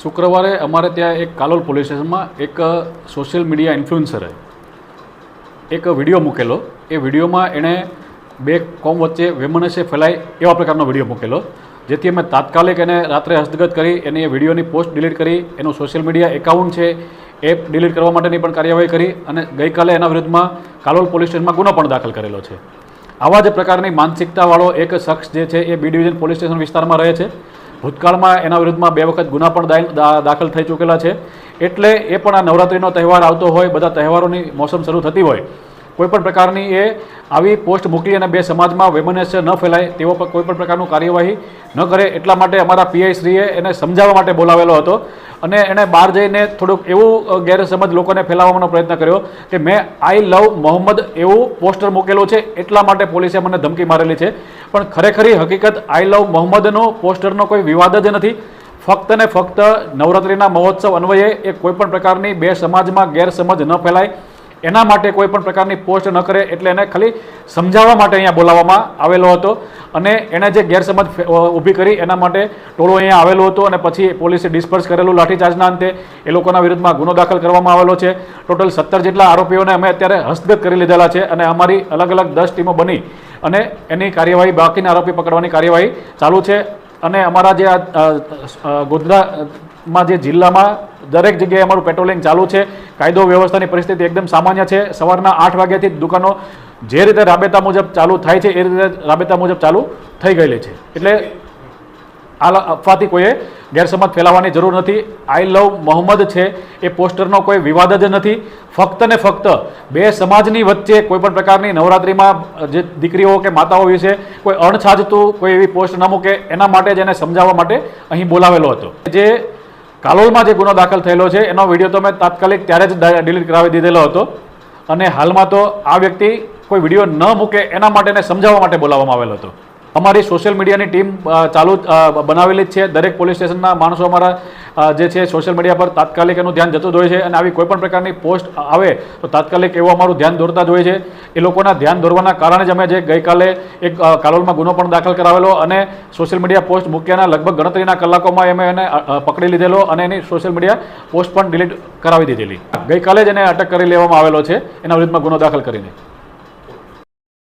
શુક્રવારે અમારે ત્યાં એક કાલોલ પોલીસ સ્ટેશનમાં એક સોશિયલ મીડિયા ઇન્ફ્લુએન્સરે એક વીડિયો મૂકેલો. એ વિડીયોમાં એણે બે કોમ વચ્ચે વેમનસે ફેલાય એવા પ્રકારનો વીડિયો મૂકેલો, જેથી અમે તાત્કાલિક એને રાત્રે હસ્તગત કરી, એની એ વિડીયોની પોસ્ટ ડિલીટ કરી, એનું સોશિયલ મીડિયા એકાઉન્ટ છે એ ડિલીટ કરવા માટેની પણ કાર્યવાહી કરી અને ગઈકાલે એના વિરુદ્ધમાં કાલોલ પોલીસ સ્ટેશનમાં ગુનો પણ દાખલ કરેલો છે. આવા જ પ્રકારની માનસિકતાવાળો એક શખ્સ જે છે A B division police station વિસ્તારમાં રહે છે. ભૂતકાળમાં એના વિરુદ્ધમાં બે વખત ગુના પણ દાખલ થઈ ચૂકેલા છે. એટલે એ પણ આ નવરાત્રિનો તહેવાર આવતો હોય, બધા તહેવારોની મોસમ શરૂ થતી હોય. કોઈપણ પ્રકારની એ આવી પોસ્ટ મોકલી અને બે સમાજમાં વેમનસ્ય ન ફેલાય તેવો પર કોઈપણ પ્રકારનું કાર્યવાહી ન કરે એટલા માટે અમારા પીઆઈ શ્રીએ એને સમજાવવા માટે બોલાવેલો હતો. અને એણે બહાર જઈને થોડુંક એવું ગેરસમજ લોકોને ફેલાવવાનો પ્રયત્ન કર્યો કે મેં આઈ લવ મોહમ્મદ એવું પોસ્ટર મૂકેલું છે, એટલા માટે પોલીસે મને ધમકી મારેલી છે. પણ ખરેખરી હકીકત આઈ લવ મોહમ્મદનો પોસ્ટરનો કોઈ વિવાદ જ નથી. ફક્ત ને ફક્ત નવરાત્રિના મહોત્સવ અન્વયે એ કોઈપણ પ્રકારની બે સમાજમાં ગેરસમજ ન ફેલાય. એના માટે કોઈ પણ પ્રકારની પોસ્ટ ન કરે એટલે એને ખાલી સમજાવવા માટે અહીંયા બોલાવવામાં આવેલો હતો. અને એણે જે ગેરસમજ ઊભી કરી એના માટે ટોળો અહીંયા આવેલો હતો અને પછી પોલીસે ડિસ્પર્સ કરેલું લાઠીચાર્જના અંતે એ લોકોના વિરુદ્ધમાં ગુનો દાખલ કરવામાં આવેલો છે. ટોટલ સત્તર જેટલા આરોપીઓને અમે અત્યારે હસ્તગત કરી લીધેલા છે અને અમારી અલગ અલગ દસ ટીમો બની અને એની કાર્યવાહી, બાકીના આરોપી પકડવાની કાર્યવાહી ચાલુ છે. અને અમારા જે ગોધરામાં જે જિલ્લામાં દરેક જગ્યાએ અમારું પેટ્રોલિંગ ચાલુ છે. કાયદો વ્યવસ્થાની પરિસ્થિતિ એકદમ સામાન્ય છે. સવારના આઠ વાગ્યાથી દુકાનો જે રીતે રાબેતા મુજબ ચાલુ થાય છે, એ રીતે રાબેતા મુજબ ચાલુ થઈ ગયેલી છે. એટલે આ અફવાથી કોઈએ ગેરસમજ ફેલાવવાની જરૂર નથી. આઈ લવ મોહમ્મદ છે, એ પોસ્ટરનો કોઈ વિવાદ જ નથી. ફક્ત ને ફક્ત બે સમાજની વચ્ચે કોઈપણ પ્રકારની નવરાત્રિમાં જે દીકરીઓ કે માતાઓ વિશે કોઈ અણછાજતું કોઈ એવી પોસ્ટ ન મૂકે, એના માટે જ એને સમજાવવા માટે અહીં બોલાવેલો હતો. જે કાલોલમાં જે ગુનો દાખલ થયેલો છે, એનો વીડિયો તો મેં તાત્કાલિક ત્યારે જ ડિલીટ કરાવી દીધેલો હતો. અને હાલમાં તો આ વ્યક્તિ કોઈ વીડિયો ન મૂકે, એના માટે સમજાવવા માટે બોલાવવામાં આવેલો હતો. અમારી સોશિયલ મીડિયાની ટીમ ચાલુ બનાવેલી જ છે. દરેક પોલીસ સ્ટેશનના માણસો અમારા જે છે સોશિયલ મીડિયા પર તાત્કાલિક એનું ધ્યાન જતું હોય છે અને આવી કોઈ પણ પ્રકારની પોસ્ટ આવે તો તાત્કાલિક એવું અમારું ધ્યાન દોરતા જ હોય છે. એ લોકોના ધ્યાન દોરવાના કારણે જ અમે જે ગઈકાલે એક કાલોલમાં ગુનો પણ દાખલ કરાવેલો અને સોશિયલ મીડિયા પોસ્ટ મૂક્યાના લગભગ ગણતરીના કલાકોમાં અમે એને પકડી લીધેલો અને એની સોશિયલ મીડિયા પોસ્ટ પણ ડિલીટ કરાવી દીધેલી. ગઈકાલે જ એને અટક કરી લેવામાં આવેલો છે. એના વિરુદ્ધમાં ગુનો દાખલ કરીને.